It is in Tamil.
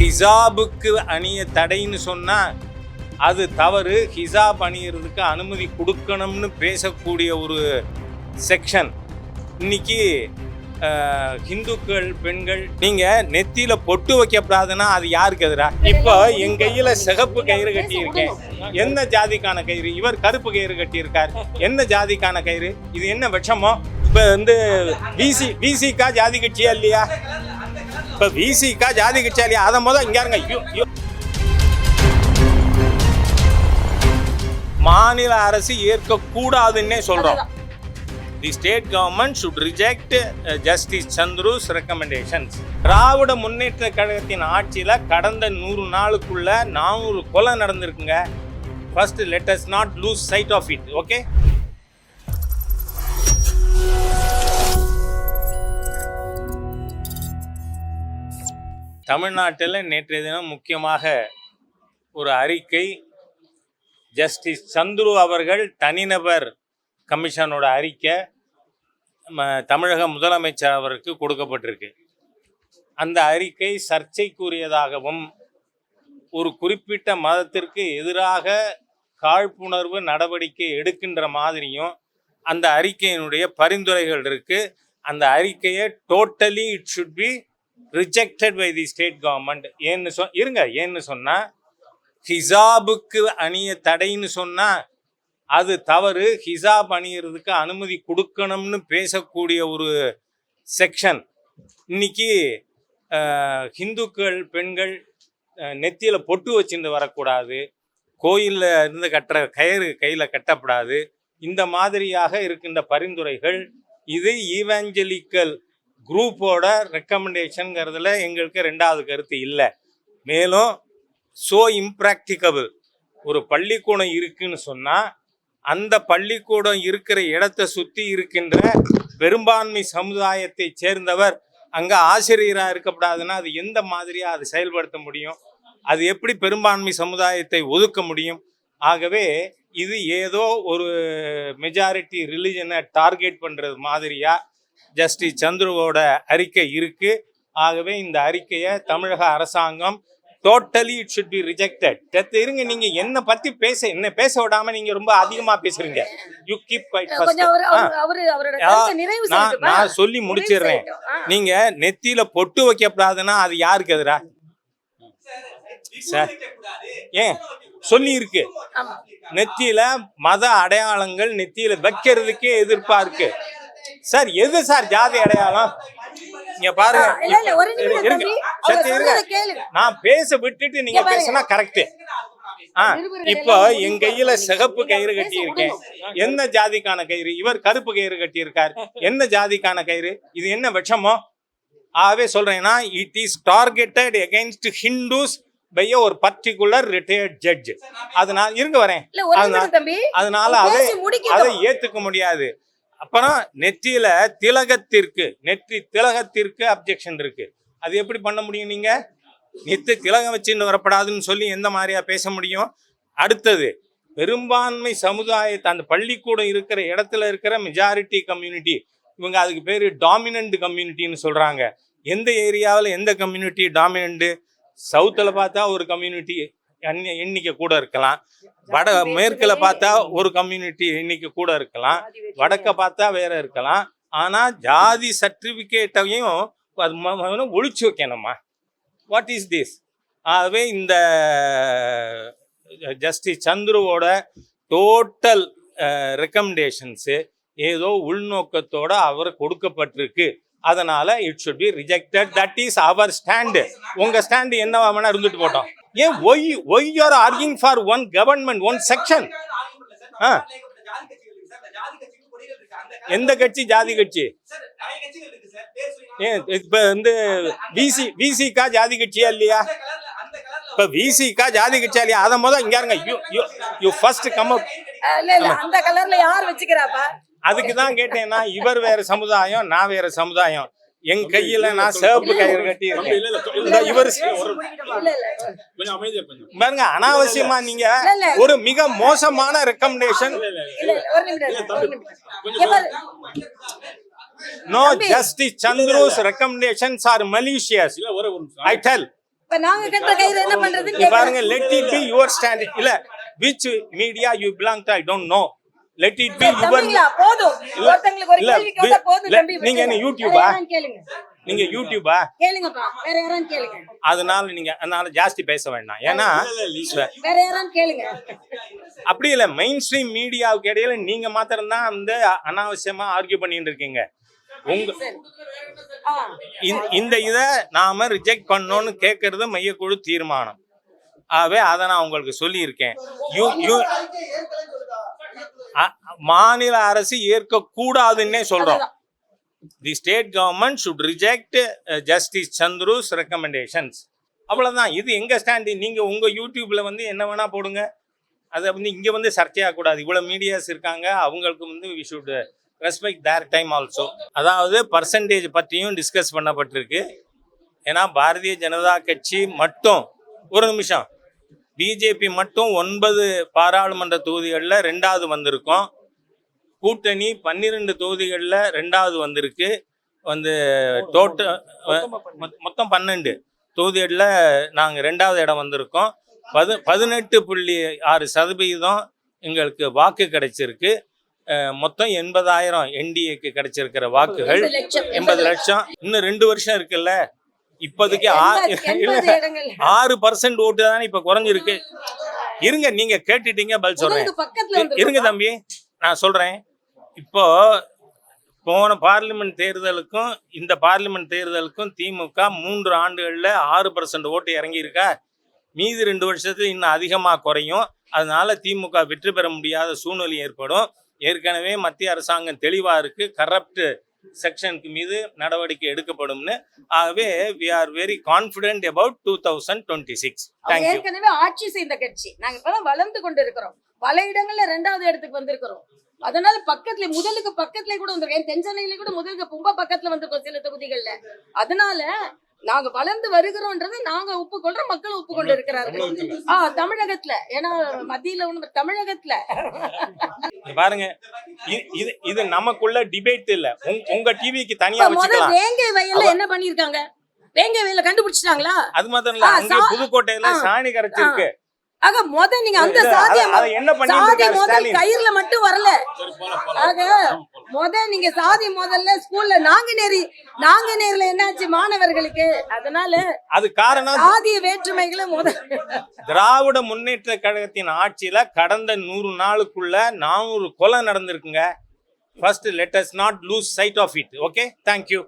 ஹிசாபுக்கு அணிய தடைன்னு சொன்னால் அது தவறு. ஹிசாப் அணியறதுக்கு அனுமதி கொடுக்கணும்னு பேசக்கூடிய ஒரு செக்ஷன். இன்னைக்கு ஹிந்துக்கள் பெண்கள் நீங்கள் நெத்தியில் பொட்டு வைக்கப்படாதுன்னா அது யாருக்கு எதிரா? இப்போ என் கையில் சிகப்பு கயிறு கட்டியிருக்கேன். என்ன ஜாதிக்கான கயிறு? இவர் கருப்பு கயிறு கட்டி இருக்கார் என்ன ஜாதிக்கான கயிறு? இது என்ன விஷமோ? இப்போ வந்து பிசி பிசிக்கா ஜாதி கட்சியா இல்லையா? இப்ப விசிக்கா ஜாதி கட்சியா இல்லையா அதை முதல் இங்க இருங்க. ஐயோ, ஐயோ. மாநில அரசு ஏற்கக்கூடாதுன்னே சொல்றோம். The state government should reject justice Chandru's recommendations திராவிட முன்னேற்ற கழகத்தின் ஆட்சியில் கடந்த நூறு நாளுக்குள்ள நானூறு கொலை நடந்திருக்குங்க. First let us not lose sight of it okay தமிழ்நாட்டில் நேற்றைய தினம் முக்கியமாக ஒரு அறிக்கை ஜஸ்டிஸ் சந்துரு அவர்கள் தனிநபர் கமிஷனோட அறிக்கை நம்ம தமிழக முதலமைச்சர் அவருக்கு கொடுக்கப்பட்டிருக்கு. அந்த அறிக்கை சர்ச்சைக்குரியதாகவும் ஒரு குறிப்பிட்ட மதத்திற்கு எதிராக காழ்ப்புணர்வு நடவடிக்கை எடுக்கின்ற மாதிரியும் அந்த அறிக்கையினுடைய பரிந்துரைகள் இருக்குது அந்த அறிக்கையை totally it should be rejected by the state government ஏன்னு சொ இருங்க ஏன்னு சொன்னால் ஹிசாபுக்கு அணிய தடைன்னு சொன்னால் அது தவறு. ஹிசாப் அணியறதுக்கு அனுமதி கொடுக்கணும்னு பேசக்கூடிய ஒரு செக்ஷன். இன்னைக்கு ஹிந்துக்கள் பெண்கள் நெத்தியில் பொட்டு வச்சுட்டு வரக்கூடாது. கோயிலில் இருந்து கட்டுற கயிறு கையில் கட்டப்படாது. இந்த மாதிரியாக இருக்கின்ற பரிந்துரைகள் இது ஈவாஞ்சலிக்கல் குரூப்போட ரெக்கமெண்டேஷனுங்கிறதுல எங்களுக்கு ரெண்டாவது கருத்து இல்லை. மேலும் ஸோ இம்ப்ராக்டிகபிள் ஒரு பள்ளிக்கூடம் இருக்குன்னு சொன்னால் அந்த பள்ளிக்கூடம் இருக்கிற இடத்தை சுற்றி இருக்கின்ற பெரும்பான்மை சமுதாயத்தை சேர்ந்தவர் அங்கே ஆசிரியராக இருக்கக்கூடாதுன்னா அது எந்த மாதிரியாக அது செயல்படுத்த முடியும்? அது எப்படி பெரும்பான்மை சமுதாயத்தை ஒதுக்க முடியும்? ஆகவே இது ஏதோ ஒரு மெஜாரிட்டி ரிலிஜனை டார்கெட் பண்ணுறது மாதிரியாக ஜஸ்டிஸ் சந்துருவோட அறிக்கை இருக்கு. ஆகவே இந்த அறிக்கையை தமிழக அரசாங்கம் totally it should be rejected death இருங்க நீங்க என்ன பத்தி பேச என்ன பேச விடாம நீங்க ரொம்ப அதிகமா பேசுறீங்க. யூ கீப் நான் சொல்லி முடிச்சிடுறேன். நீங்க நெத்தியில பொட்டு வைக்கப்படாதுன்னா அது யாருக்கு எதிரா? சார் ஏன்? சொல்லி இருக்கு. நெத்தியில மத அடையாளங்கள் நெத்தியில வைக்கிறதுக்கே எதிர்ப்பா இருக்கு. சார் எது சார் ஜாதி அடையாளம்? இங்க பாருங்க. இருங்க. நான் பேச விட்டுட்டு நீங்க. பேசினா கரெக்ட் இப்போ என் கையில சிகப்பு நீங்க கயிறு கட்டி இருக்கேன். என்ன ஜாதிக்கான கயிறு? இவர் கருப்பு கயிறு கட்டி இருக்கார் என்ன ஜாதிக்கான கயிறு? இது என்ன விஷமோ? ஆகவே சொல்றேன்னா it is targeted against Hindus by ஒரு பர்டிகுலர் ரிட்டையர்ட் ஜட்ஜ் அதனால இருங்க வரேன். அதனால- அதை. அதை ஏத்துக்க முடியாது. அப்புறம் நெற்றியில திலகத்திற்கு நெற்றி திலகத்திற்கு அப்ஜெக்ஷன் இருக்கு. அது எப்படி பண்ண முடியும் நீங்க? நித்து திலகம் வச்சுன்னு வரப்படாதுன்னு சொல்லி எந்த மாதிரியா பேச முடியும்? அடுத்தது பெரும்பான்மை சமுதாயத்தை அந்த பள்ளிக்கூடம் இருக்கிற இடத்துல இருக்கிற மெஜாரிட்டி கம்யூனிட்டி இவங்க அதுக்கு பேர் டாமினன்ட் கம்யூனிட்டின்னு சொல்கிறாங்க எந்த ஏரியாவில் எந்த கம்யூனிட்டி டாமினண்ட்டு சவுத்தில் பார்த்தா ஒரு கம்யூனிட்டி எண்ணிக்கை கூட இருக்கலாம். வட மேற்குல பார்த்தா ஒரு கம்யூனிட்டி எண்ணிக்கை கூட இருக்கலாம். வடக்க பார்த்தா வேற இருக்கலாம். ஆனா ஜாதி சர்டிபிகேட்டையும் அது ஒழிச்சு வைக்கணுமா? வாட் இஸ் திஸ் ஆகவே இந்த ஜஸ்டிஸ் சந்துருவோட டோட்டல் ரெக்கமெண்டேஷன்ஸு ஏதோ உள்நோக்கத்தோட அவர் கொடுக்கப்பட்டிருக்கு. அதனால it should be rejected that is our stand உங்க ஸ்டாண்டு என்னவா வேணா இருந்துட்டு போட்டோம் ஏன் why why are arguing for one government one section ஆ. எந்த கட்சி? ஜாதி கட்சி. ஏன் இப்ப வந்து விசி விசிக்கா ஜாதி கட்சியா இல்லையா? இப்ப விசிக்கா ஜாதி கட்சியா இல்லையா? அதை முதல் இங்க இருங்க. You you you first come up அந்த கலர்ல யார் வச்சுக்கிறாப்பா? அதுக்கு தான் கேட்டேன்னா இவர் வேற சமுதாயம் நான் வேற சமுதாயம். என் கையில நான் சிவப்பு கயிறு கட்டி இவர் இல்ல இல்ல கொஞ்சம் அமைதியா கொஞ்சம் பாருங்க அனாவசியமா நீங்க இல்ல, இல்ல. ஒரு மிக மோசமான recommendation. No justice Chandru's recommendations are malicious I tell இப்ப நாங்க கட்டுற கயிறு என்ன பண்றதுன்னு இங்க பாருங்க. Let it be your stand இல்ல which media you belong to I don't know let it be your போதும். ஒருத்தங்களுக்கு ஒரு கேள்வி கேட்டா போதும் தம்பி நீங்க என்ன. யூடியூபா? கேளுங்க. நீங்க யூடியூபா கேளுங்கப்பா வேற யாராவது கேளுங்க. அதனால நீங்க அதனால ஜாஸ்தி பேச வேண்டாம். ஏன்னா வேற யாராவது கேளுங்க. அப்படி இல்ல மெயின் ஸ்ட்ரீம் மீடியாவுக்கு இடையில நீங்க மாத்திரம் தான் வந்து அனாவசியமா ஆர்கியூ பண்ணிட்டு இருக்கீங்க. உங்க இந்த- இதை நாம ரிஜெக்ட் பண்ணோம்னு கேட்கறது மையக்குழு தீர்மானம். ஆகவே அதை நான் உங்களுக்கு சொல்லியிருக்கேன். யூ யூ மாநில அரசு ஏற்கக்கூடாதுன்னே சொல்றோம். The state government should reject justice Chandru's recommendations அவ்வளவுதான். இது எங்க ஸ்டாண்டு நீங்க உங்க யூடியூப்ல வந்து என்ன வேணா போடுங்க. அதை வந்து இங்க வந்து சர்ச்சையாக கூடாது இவ்வளவு மீடியாஸ் இருக்காங்க. அவங்களுக்கு வந்து we should respect their time also அதாவது பர்சன்டேஜ் பற்றியும் டிஸ்கஸ் பண்ணப்பட்டிருக்கு. ஏன்னா பாரதிய ஜனதா கட்சி மட்டும் ஒரு நிமிஷம். பிஜேபி மட்டும் ஒன்பது பாராளுமன்ற தொகுதிகளில் ரெண்டாவது வந்திருக்கோம். கூட்டணி பன்னிரெண்டு தொகுதிகளில் ரெண்டாவது வந்திருக்கு. வந்து டோட்டல் மொத்தம் பன்னெண்டு தொகுதிகளில் நாங்கள் ரெண்டாவது இடம் வந்திருக்கோம். பது பதினெட்டு புள்ளி ஆறு சதவீதம் எங்களுக்கு வாக்கு கிடைச்சிருக்கு. மொத்தம் எண்பதாயிரம் என்டிஏக்கு கிடைச்சிருக்கிற வாக்குகள். எண்பது லட்சம். இன்னும் ரெண்டு வருஷம் இருக்குல்ல. இப்போதைக்கு ஆறு பர்சன்ட் ஓட்டு தானே இப்ப குறைஞ்சிருக்கு. இருங்க நீங்க கேட்டுட்டீங்க பதில் சொல்றேன். இருங்க தம்பி நான் சொல்றேன். இப்போ போன பார்லிமெண்ட் தேர்தலுக்கும் இந்த பார்லிமெண்ட் தேர்தலுக்கும் திமுக மூன்று ஆண்டுகள்ல ஆறு பர்சன்ட் ஓட்டு இறங்கி இருக்கா மீதி ரெண்டு வருஷத்துல இன்னும் அதிகமா குறையும். அதனால திமுக வெற்றி பெற முடியாத சூழ்நிலை ஏற்படும். ஏற்கனவே மத்திய அரசாங்கம் தெளிவா இருக்கு. கரப்ட் செக்ஷனுக்கு மீது நடவடிக்கை எடுக்கப்படும்னு. ஆகவே we are very confident about two thousand twenty six ஏற்கனவே ஆட்சி செய்த கட்சி. நாங்க இப்பதான் வளர்ந்து கொண்டு இருக்கிறோம் பல இடங்கள்ல ரெண்டாவது இடத்துக்கு வந்திருக்கிறோம். அதனால பக்கத்துல முதலுக்கு பக்கத்துல கூட வந்திருக்கோம். என் தென் சென்னையில கூட முதலுக்கு ரொம்ப பக்கத்துல வந்திருக்கோம் சில தொகுதிகள்ல. அதனால நாங்க வளர்ந்து வருகிறோம்ன்றதை நாங்க ஒப்புக்கொள்றோம் மக்கள் ஒப்புக்கொண்டு இருக்கிறார்கள். ஆ தமிழகத்துல. ஏன்னா மத்தியில ஒண்ணு தமிழகத்துல. பாருங்க இது இது நமக்குள்ள டிபேட் இல்ல. உங்க- டிவிக்கு தனியா இப்ப முத வச்சுக்கலாம். வேங்கை வயல்ல என்ன பண்ணிருக்காங்க வேங்கை வயல்ல கண்டுபிடிச்சிட்டாங்களா? அது மாத்திரம் இல்ல அங்க புதுக்கோட்டையில. சாணி கரைச்சிருக்கு. ஆக முத நீங்க அந்த இல்ல, சாதிய அத- அத என்ன பண்ணிட்டு சாதி முதல் கயிறுல மட்டும் வரல. ஆக முத நீங்க சாதி முதல்ல ஸ்கூல்ல நாங்குநேரி நாங்குநேரில என்னாச்சு மாணவர்களுக்கு? அதனால அது காரணம் சாதிய வேற்றுமைகளை முத திராவிட முன்னேற்ற கழகத்தின் ஆட்சியில கடந்த நூறு நாளுக்குள்ள நானூறு கொலை நடந்திருக்குங்க. First let us not lose sight of it okay thank you